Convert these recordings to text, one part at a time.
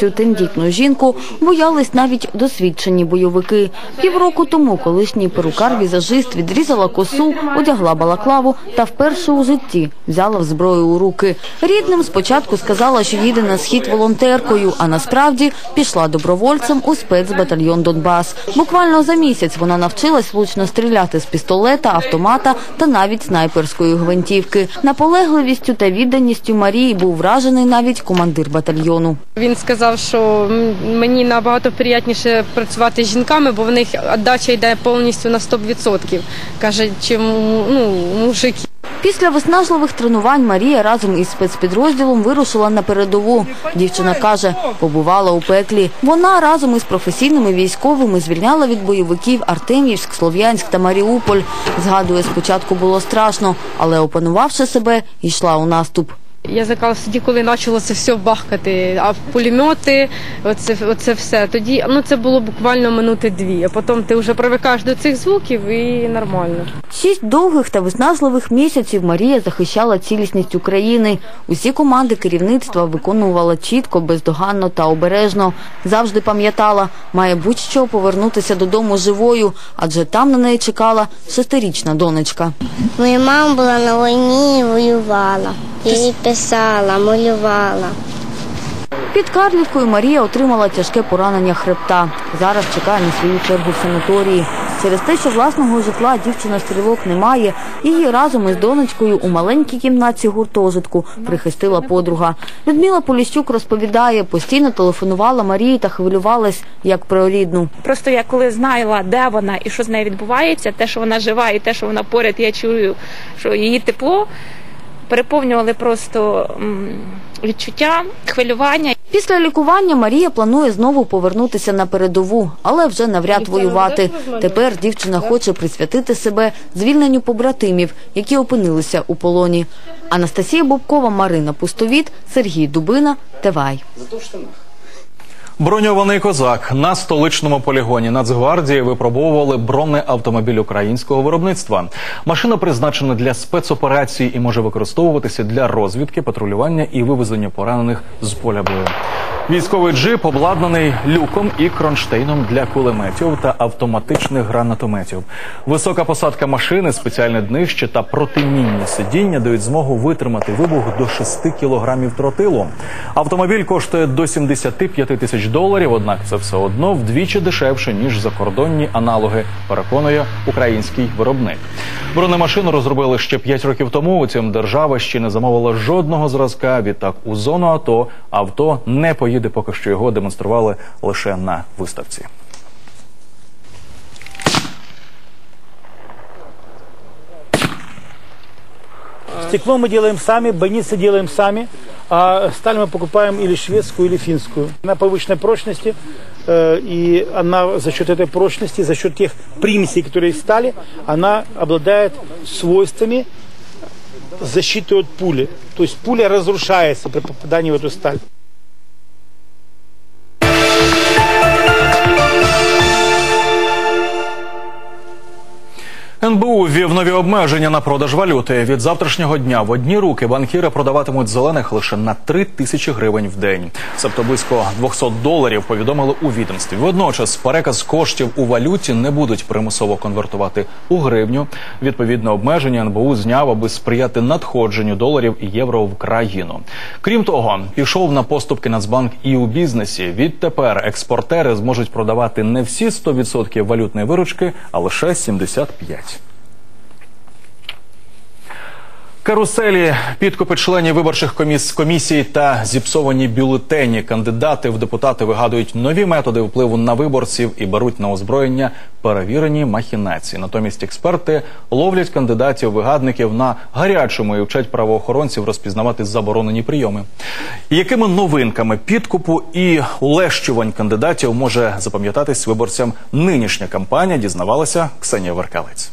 Цю тендітну жінку боялись навіть досвідчені бойовики. Півроку тому колишній перукар-візажист відрізала косу, одягла балаклаву та вперше у житті взяла в зброю у руки. Рідним спочатку сказала, що їде на схід волонтеркою, а насправді пішла добровольцем у спецбатальйон Донбас. Буквально за місяць вона навчилась влучно стріляти з пістолета, автомата та навіть снайперської гвинтівки. Наполегливістю та відданістю Марії був вражений навіть командир батальйону. Він сказав, що мені набагато приятніше працювати з жінками, бо в них віддача йде повністю на 100%, каже, чим ну, мужики. Після виснажливих тренувань Марія разом із спецпідрозділом вирушила на передову. Дівчина каже, побувала у пеклі. Вона разом із професійними військовими звільняла від бойовиків Артемівськ, Слов'янськ та Маріуполь. Згадує, спочатку було страшно, але опанувавши себе, йшла у наступ. Я заклала тоді, коли почало це все бахкати, а пулемети, оце, оце все. Тоді ну це було буквально минути дві, а потім ти вже привикаєш до цих звуків і нормально. Шість довгих та виснажливих місяців Марія захищала цілісність України. Усі команди керівництва виконувала чітко, бездоганно та обережно. Завжди пам'ятала, має будь-що повернутися додому живою, адже там на неї чекала шестирічна донечка. Моя мама була на війні і воювала. Їй писала, малювала. Під Карлівкою Марія отримала тяжке поранення хребта. Зараз чекає на свою чергу в санаторії. Через те, що власного житла дівчина стрілок не має, її разом із донечкою у маленькій кімнаті гуртожитку прихистила подруга. Людмила Поліщук розповідає, постійно телефонувала Марії та хвилювалась як про рідну. Просто я коли знала, де вона і що з нею відбувається, те, що вона жива, і те, що вона поряд, я чую, що її тепло переповнювали просто відчуття, хвилювання. Після лікування Марія планує знову повернутися на передову, але вже навряд воювати. Тепер дівчина хоче присвятити себе звільненню побратимів, які опинилися у полоні. Анастасія Бобкова, Марина Пустовіт, Сергій Дубина, Тевай. Броньований козак на столичному полігоні Нацгвардії випробовували бронеавтомобіль українського виробництва. Машина призначена для спецоперацій і може використовуватися для розвідки, патрулювання і вивезення поранених з поля бою. Військовий джип обладнаний люком і кронштейном для кулеметів та автоматичних гранатометів. Висока посадка машини, спеціальне днище та протимінні сидіння дають змогу витримати вибух до 6 кілограмів тротилу. Автомобіль коштує до 75 тисяч доларів, однак це все одно вдвічі дешевше ніж закордонні аналоги. Переконує український виробник. Бронемашину розробили ще 5 років тому. Утім, держава ще не замовила жодного зразка. Відтак у зону АТО авто не поїде, поки що його демонстрували лише на виставці. Стекло мы делаем сами, бойницы делаем сами, а сталь мы покупаем или шведскую, или финскую. Она повышенной прочности, э, и она за счет этой прочности, за счет тех примесей, которые в стали, она обладает свойствами защиты от пули. То есть пуля разрушается при попадании в эту сталь. Ввів нові обмеження на продаж валюти. Від завтрашнього дня в одні руки банкіри продаватимуть зелених лише на 3 тисячі гривень в день. Тобто близько 200 доларів повідомили у відомстві. Водночас переказ коштів у валюті не будуть примусово конвертувати у гривню. Відповідне обмеження НБУ зняв, аби сприяти надходженню доларів і євро в країну. Крім того, пішов на поступки Нацбанк і у бізнесі. Відтепер експортери зможуть продавати не всі 100% валютної виручки, а лише 75%. Каруселі, підкупи членів виборчих коміс... комісій та зіпсовані бюлетені. Кандидати в депутати вигадують нові методи впливу на виборців і беруть на озброєння перевірені махінації. Натомість експерти ловлять кандидатів-вигадників на гарячому і вчать правоохоронців розпізнавати заборонені прийоми. Якими новинками підкупу і улещувань кандидатів може запам'ятатись виборцям нинішня кампанія? Дізнавалася Ксенія Веркалець.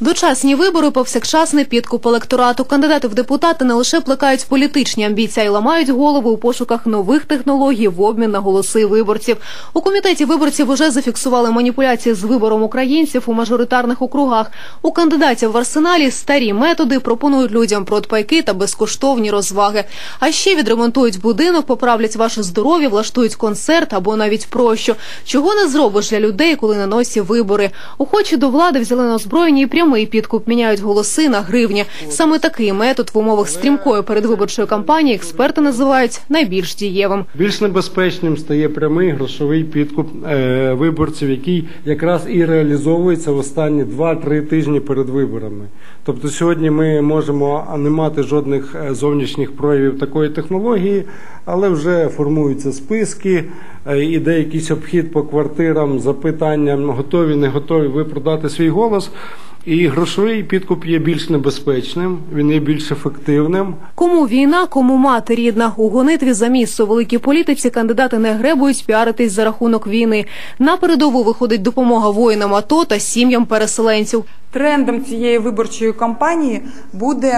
Дочасні вибори повсякчасний підкуп електорату. Кандидати в депутати не лише плекають політичні амбіції, й ламають голови у пошуках нових технологій в обмін на голоси виборців. У комітеті виборців уже зафіксували маніпуляції з вибором українців у мажоритарних округах. У кандидатів в арсеналі старі методи пропонують людям продпайки та безкоштовні розваги. А ще відремонтують будинок, поправлять ваше здоров'я, влаштують концерт або навіть прощу. Чого не зробиш для людей, коли на носі вибори? Охочі до влади взяли на озброєння і прямий підкуп міняють голоси на гривні. Саме такий метод в умовах стрімкої передвиборчої кампанії експерти називають найбільш дієвим. Більш небезпечним стає прямий грошовий підкуп е, виборців, який якраз і реалізовується в останні 2-3 тижні перед виборами. Тобто сьогодні ми можемо не мати жодних е, зовнішніх проявів такої технології, але вже формуються списки, е, іде якийсь обхід по квартирам, запитання, готові, не готові ви продати свій голос. І грошовий підкуп є більш небезпечним, він є більш ефективним. Кому війна, кому мати рідна. У гонитві за місце у великій політиці кандидати не гребують піаритись за рахунок війни. На передову виходить допомога воїнам АТО та сім'ям переселенців. Трендом цієї виборчої кампанії буде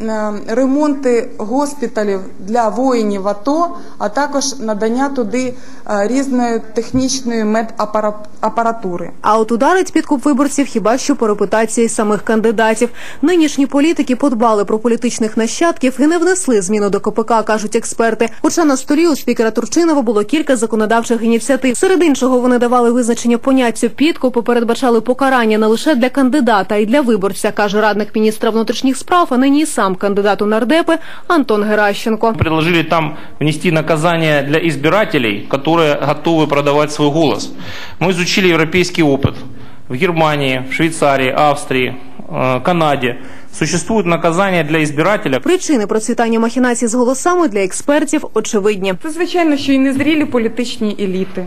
е, ремонти госпіталів для воїнів АТО, а також надання туди е, різної технічної медапаратури. А от ударить підкуп виборців хіба що по репутації самих кандидатів. Нинішні політики подбали про політичних нащадків і не внесли зміну до КПК, кажуть експерти. Хоча на столі у спікера Турчинова було кілька законодавчих ініціатив. Серед іншого вони давали визначення поняттю підкупу, передбачали покарання не лише для кандидата, а й для виборця, каже радник міністра внутрішніх справ, а нині і сам кандидат у нардепи Антон Геращенко. предложили там внести наказание для избирателей, которые готовы продавать свой голос. Мы изучили европейский опыт. В Германии, в Швейцарии, Австрии, э, Канаде существует наказание для избирателя. Причини процвітання махінацій з голосами для експертів очевидні. Це звичайно, що і незрілі політичні еліти,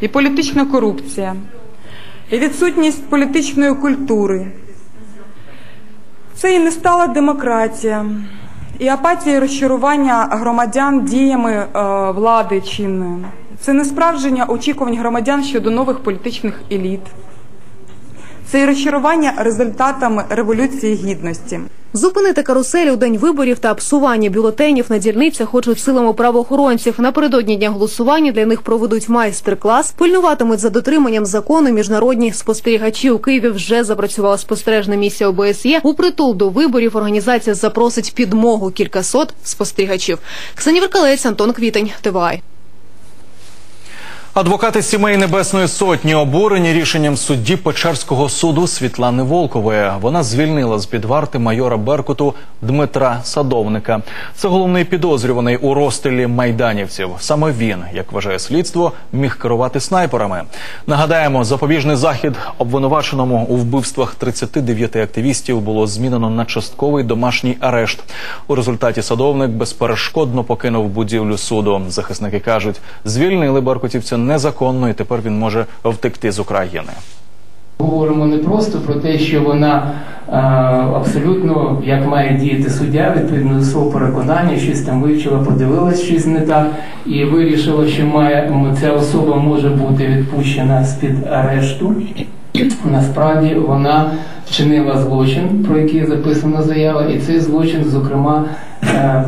і політична корупція, і відсутність політичної культури. Це і не стала демократія, і апатія і розчарування громадян діями е, влади чинної. Це не справження очікувань громадян щодо нових політичних еліт. Це і розчарування результатами революції гідності. Зупинити карусель у день виборів та псування бюлетенів на дільницях хочуть силами правоохоронців. Напередодні дня голосування для них проведуть майстер-клас, пильнуватимуть за дотриманням закону міжнародні спостерігачі. У Києві вже запрацювала спостережна місія ОБСЄ. У притул до виборів організація запросить підмогу кількасот спостерігачів. Ксенія Веркалець, Антон Квітень, ТВАЙ. Адвокати сімей Небесної Сотні обурені рішенням судді Печерського суду Світлани Волкової. Вона звільнила з під варти майора Беркуту Дмитра Садовника. Це головний підозрюваний у розстрілі майданівців. Саме він, як вважає слідство, міг керувати снайперами. Нагадаємо, запобіжний захід обвинуваченому у вбивствах 39 активістів було змінено на частковий домашній арешт. У результаті садовник безперешкодно покинув будівлю суду. Захисники кажуть, звільнили беркутівця незаконно, і тепер він може втекти з України. Говоримо не просто про те, що вона е, абсолютно як має діяти суддя, відповідно до свого переконання, щось там вивчила, подивилась щось не так і вирішила, що має ця особа може бути відпущена з під арешту. Насправді вона вчинила злочин, про який записана заява, і цей злочин, зокрема,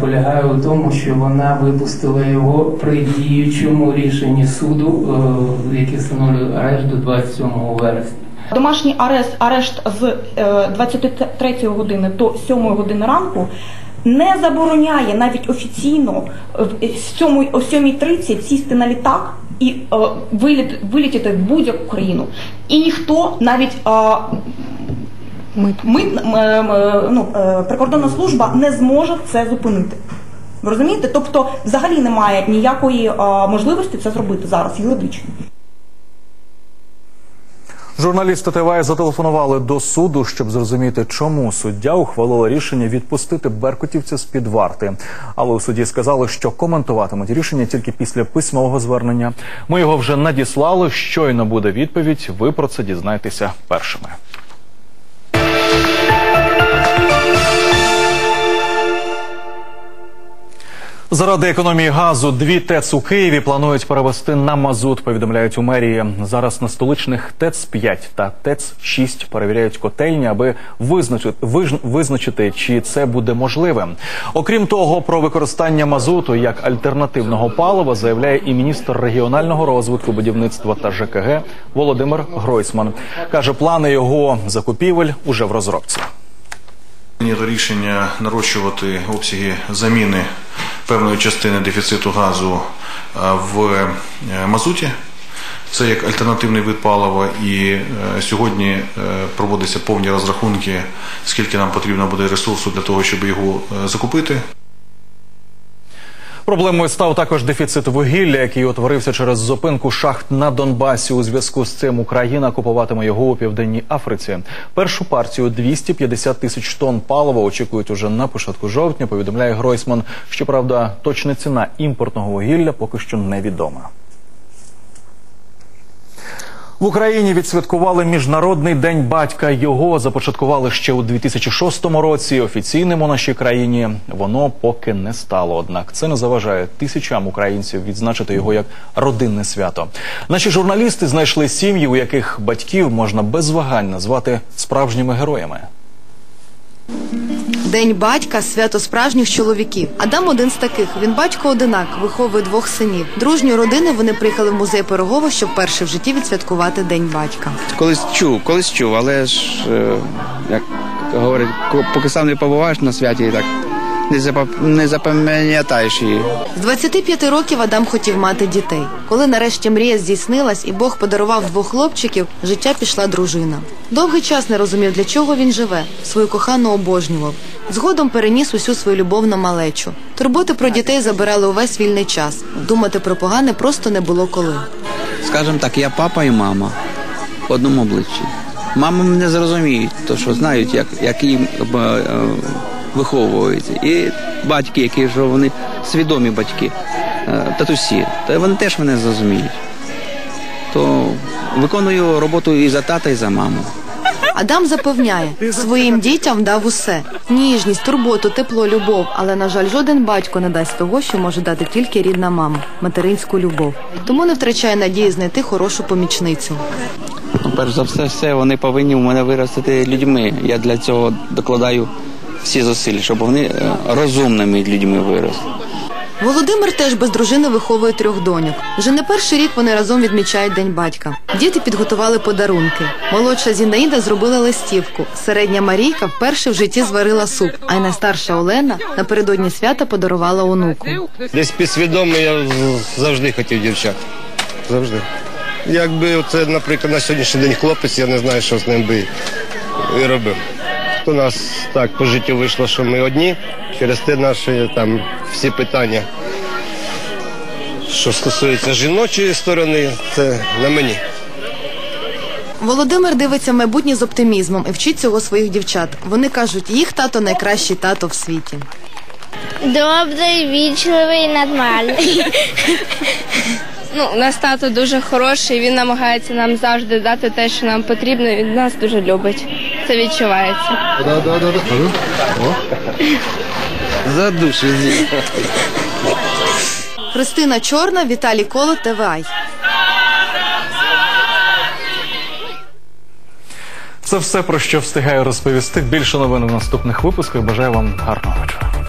полягає у тому, що вона випустила його при діючому рішенні суду, е, який встановлює арешт до 27 вересня. Домашній арешт, арешт з е, 23 години до 7 години ранку не забороняє навіть офіційно е, в 7, о 7.30 сісти на літак і е, виліт, вилітіти в будь-яку країну. І ніхто навіть е, мит, м- м- ну, е, прикордонна служба не зможе це зупинити. Ви розумієте? Тобто, взагалі немає ніякої е, можливості це зробити зараз юридично. Журналісти ТВА зателефонували до суду, щоб зрозуміти, чому суддя ухвалила рішення відпустити беркутівця з під варти. Але у суді сказали, що коментуватимуть рішення тільки після письмового звернення. Ми його вже надіслали. Щойно буде відповідь. Ви про це дізнаєтеся першими. Заради економії газу дві ТЕЦ у Києві планують перевести на мазут. Повідомляють у мерії. Зараз на столичних ТЕЦ 5 та ТЕЦ 6 перевіряють котельні, аби визначити, визначити, чи це буде можливим. Окрім того, про використання мазуту як альтернативного палива заявляє і міністр регіонального розвитку, будівництва та ЖКГ Володимир Гройсман. каже, плани його закупівель уже в розробці. Рішення нарощувати обсяги заміни певної частини дефіциту газу в е, мазуті. Це як альтернативний вид палива, і е, сьогодні е, проводяться повні розрахунки, скільки нам потрібно буде ресурсу для того, щоб його е, закупити. Проблемою став також дефіцит вугілля, який утворився через зупинку шахт на Донбасі. У зв'язку з цим Україна купуватиме його у південній Африці. Першу партію 250 тисяч тонн палива очікують уже на початку жовтня. Повідомляє Гройсман. Щоправда, точна ціна імпортного вугілля поки що невідома. В Україні відсвяткували міжнародний день батька. Його започаткували ще у 2006 році. Офіційним у нашій країні воно поки не стало. Однак це не заважає тисячам українців відзначити його як родинне свято. Наші журналісти знайшли сім'ї, у яких батьків можна без вагань назвати справжніми героями. День батька свято справжніх чоловіків. Адам один з таких. Він батько одинак, виховує двох синів. Дружньої родини вони приїхали в музей Пирогова, щоб вперше в житті відсвяткувати День батька. Колись чув, колись чув, але ж, е, як говорять, поки сам не побуваєш на святі, так не, запам- не запам'ятаєш її. З 25 років Адам хотів мати дітей. Коли нарешті мрія здійснилась і Бог подарував двох хлопчиків, життя пішла дружина. Довгий час не розумів, для чого він живе, свою кохану обожнював. Згодом переніс усю свою любов на малечу. Турботи про дітей забирали увесь вільний час. Думати про погане просто не було коли. Скажімо так, я папа і мама в одному обличчі. Мама мене зрозуміють, то що знають, як, як їм е, е, виховуються. І батьки, які ж вони свідомі батьки, е, татусі, то вони теж мене зрозуміють. То виконую роботу і за тата, і за маму. Адам запевняє, своїм дітям дав усе: ніжність, турботу, тепло, любов. Але на жаль, жоден батько не дасть того, що може дати тільки рідна мама, материнську любов. Тому не втрачає надії знайти хорошу помічницю. Ну, перш за все, все вони повинні у мене виростити людьми. Я для цього докладаю всі зусилля, щоб вони е, розумними людьми виросли. Володимир теж без дружини виховує трьох доньок. Вже не перший рік вони разом відмічають День батька. Діти підготували подарунки. Молодша Зінаїда зробила листівку. Середня Марійка вперше в житті зварила суп, а й найстарша Олена напередодні свята подарувала онуку. Десь підсвідомо я завжди хотів дівчат. Завжди. Якби це, наприклад, на сьогоднішній день хлопець, я не знаю, що з ним би і робив. У нас так по життю вийшло, що ми одні, через те наші там всі питання, що стосується жіночої сторони, це на мені. Володимир дивиться майбутнє з оптимізмом і вчить цього своїх дівчат. Вони кажуть, їх тато найкращий тато в світі. Добрий, вічливий, нормальний. Ну, у нас тато дуже хороший, він намагається нам завжди дати те, що нам потрібно. Він нас дуже любить. Це відчувається. За душу. Христина Чорна, Віталій Коло, ТВАЙ. Це все про що встигаю розповісти. Більше новин у наступних випусках. Бажаю вам гарного вечора.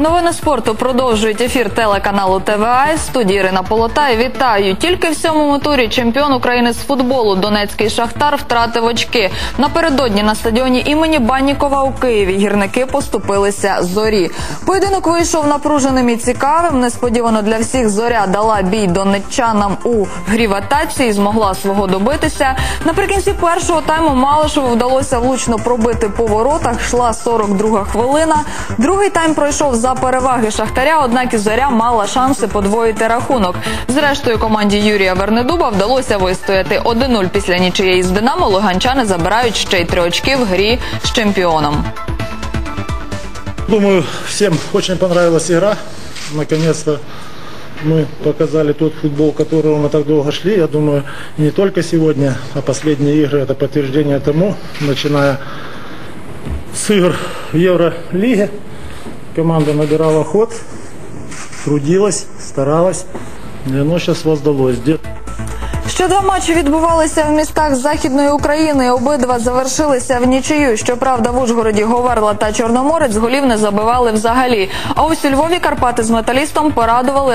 Новини спорту продовжують ефір телеканалу ТВА. Студії Ірина Полотай. Вітаю. Тільки в сьомому турі чемпіон України з футболу Донецький Шахтар втратив очки. Напередодні на стадіоні імені Баннікова у Києві гірники поступилися зорі. Поєдинок вийшов напруженим і цікавим. Несподівано для всіх зоря дала бій донеччанам у грі в атаці змогла свого добитися. Наприкінці першого тайму Малишеву вдалося влучно пробити по воротах. Йшла 42 хвилина. Другий тайм пройшов за переваги Шахтаря, однак і зоря мала шанси подвоїти рахунок. Зрештою, команді Юрія Вернедуба вдалося вистояти 1-0 після нічиєї з Динамо. Луганчани забирають ще й три очки в грі з чемпіоном. Думаю, всем очень понравилась игра. Наконец-то мы показали тот футбол, которого мы так долго шли. Я думаю, не только сегодня, а последние игры это подтверждение тому, начиная с игр в Евролиге. Команда набирала ход, трудилась, старалась, і воно зараз воздалось. Ще два матчі відбувалися в містах Західної України. Обидва завершилися в нічию. Щоправда, в Ужгороді Говерла та Чорноморець голів не забивали взагалі. А ось у Львові Карпати з металістом порадували